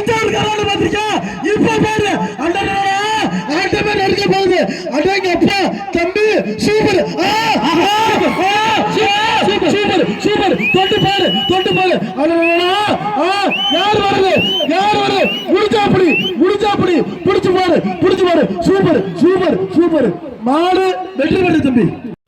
தஞ்சாவூர் கரோடு பத்திரிக்கை இப்ப பாரு அண்ணன் ஆட்டமே நெருங்க போகுது. அடங்க அப்பா தம்பி சூப்பர். சூப்பர் சூப்பர் தொட்டு பாரு தொட்டு பாரு. யார் வருது யார் வருது முடிச்சா அப்படி முடிச்சா அப்படி பிடிச்சு பாரு பிடிச்சு பாரு. Super super super. மாடு வெற்றி பெற்று தம்பி.